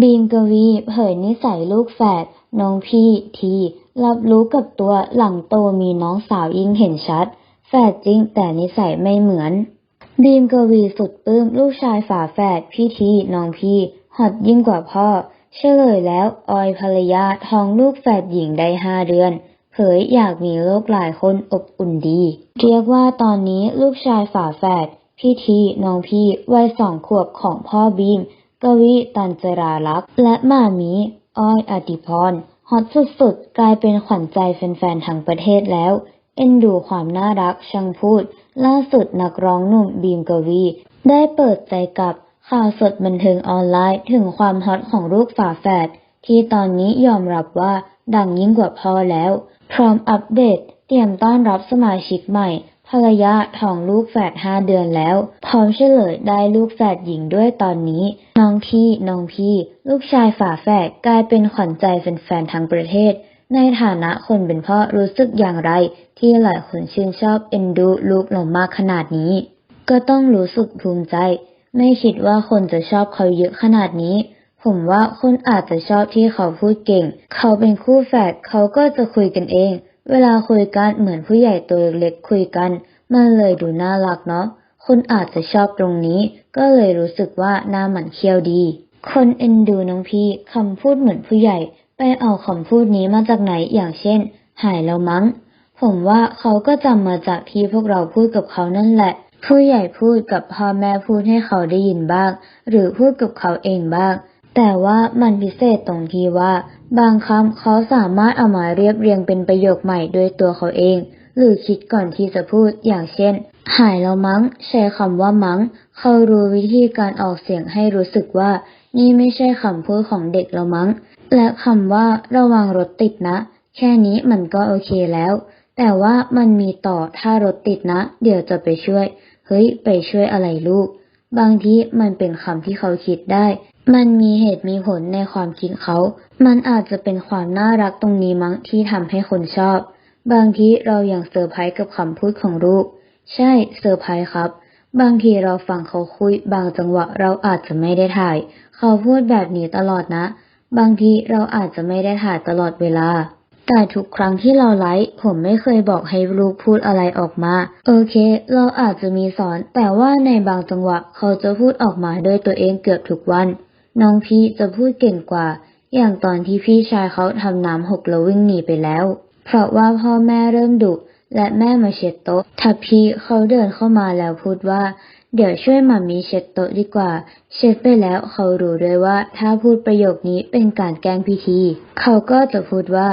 บีมกวีเผยนิสัยลูกแฝดน้องพี่ทีรับรู้กับตัวหลังโตมีน้องสาวยิ่งเห็นชัด แฝดจริงแต่นิสัยไม่เหมือน บีมกวีสุดปลื้มลูกชายฝาแฝดพี่ทีน้องพี่ฮอตยิ่งกว่าพ่อ เฉลยแล้วออยภรรยาท้องลูกแฝดหญิงได้ห้าเดือนเผยอยากมีลูกหลายคนอบอุ่นดี เรียกว่าตอนนี้ลูกชายฝาแฝดพี่ทีน้องพี่วัยสองขวบของพ่อบีม กวีตันจราลักษ์และหมามีอ้อยอติพรฮอตสุดๆ กลายเป็นขวัญใจแฟนๆทั้งประเทศแล้ว เอ็นดูความน่ารักช่างพูด ล่าสุดนักร้องหนุ่มบีมกวี ได้เปิดใจกับข่าวสดบันเทิงออนไลน์ถึงความฮอตของลูกฝาแฝดที่ตอนนี้ยอมรับว่าดังยิ่งกว่าพ่อแล้ว พร้อมอัปเดตเตรียมต้อนรับสมาชิกใหม่ ภรรยาท้องลูกแฝดห้าเดือนแล้ว พร้อมเฉลยได้ลูกแฝดหญิงด้วยตอนนี้ น้องพี่น้องพี่ ลูกชายฝาแฝดกลายเป็นขวัญใจแฟนๆทั้งประเทศ ในฐานะคนเป็นพ่อรู้สึกอย่างไร ที่หลายคนชื่นชอบเอ็นดูลูกเรามากขนาดนี้ ก็ต้องรู้สึกภูมิใจ ไม่คิดว่าคนจะชอบเขาเยอะขนาดนี้ผมว่าคนอาจจะชอบที่เขาพูดเก่ง เขาเป็นคู่แฝดเขาก็จะคุยกันเอง เวลาคุยกันเหมือนผู้ใหญ่ตัวเล็กคุยกัน มันเลยดูน่ารักเนาะ คนอาจจะชอบตรงนี้ ก็เลยรู้สึกว่าหน้าหมันเคี้ยวดี คนเอ็นดูน้องพี่คำพูดเหมือนผู้ใหญ่ ไปเอาคำพูดนี้มาจากไหนอย่างเช่น หายแล้วมั้ง ผมว่าเขาก็จำมาจากที่พวกเราพูดกับเขานั่นแหละ ผู้ใหญ่พูดกับพ่อแม่พูดให้เขาได้ยินบ้าง หรือพูดกับเขาเองบ้างแต่ว่ามันพิเศษตรงที่ว่า บางคำเขาสามารถเอามาเรียบเรียงเป็นประโยคใหม่ด้วยตัวเขาเอง หรือคิดก่อนที่จะพูดอย่างเช่น หายแล้วมั้ง ใช้คำว่ามั้ง เขารู้วิธีการออกเสียงให้รู้สึกว่า นี่ไม่ใช่คำพูดของเด็กแล้วมั้ง และคำว่าระวังรถติดนะ แค่นี้มันก็โอเคแล้ว แต่ว่ามันมีต่อถ้ารถติดนะ เดี๋ยวจะไปช่วย เฮ้ย ไปช่วยอะไรลูก บางทีมันเป็นคำที่เขาคิดได้ มันมีเหตุมีผลในความคิดเขา มันอาจจะเป็นความน่ารักตรงนี้มั้งที่ทำให้คนชอบ บางทีเราอยังเซอร์ไพรส์กับคำพูดของลูก ใช่เซอร์ไพรส์ครับ บางทีเราฟังเขาคุย บางจังหวะเราอาจจะไม่ได้ถ่าย เขาพูดแบบนี้ตลอดนะ บางทีเราอาจจะไม่ได้ถ่ายตลอดเวลา แต่ทุกครั้งที่เราไลฟ์ผมไม่เคยบอกให้ลูกพูดอะไรออกมา โอเค เราอาจจะมีสอน แต่ว่าในบางจังหวะเขาจะพูดออกมาด้วยตัวเองเกือบทุกวัน น้องพี่จะพูดเก่งกว่า อย่างตอนที่พี่ชายเขาทำน้ำหกแล้ววิ่งหนีไปแล้ว เพราะว่าพ่อแม่เริ่มดุและแม่มาเช็ดโต๊ะทัพพีเขาเดินเข้ามาแล้วพูดว่า เดี๋ยวช่วยมามีเช็ดโต๊ะดีกว่า เช็ดไปแล้วเขารู้ด้วยว่า ถ้าพูดประโยคนี้เป็นการแกล้งพิธี เขาก็จะพูดว่า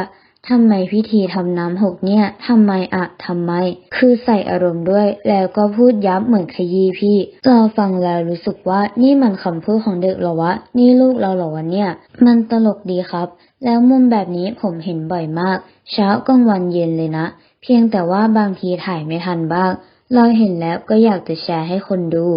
ทำไมพิธีทำน้ำหกเนี่ยทำไมอะทำไม คือใส่อารมณ์ด้วย แล้วก็พูดย้ำเหมือนขยี้พี่เราฟังแล้วรู้สึกว่านี่มันคำพูดของเด็กหรอวะ นี่ลูกเราหรอวะเนี่ย มันตลกดีครับ แล้วมุมแบบนี้ผมเห็นบ่อยมาก เช้ากลางวันเย็นเลยนะ เพียงแต่ว่าบางทีถ่ายไม่ทันบ้าง เราเห็นแล้วก็อยากจะแชร์ให้คนดู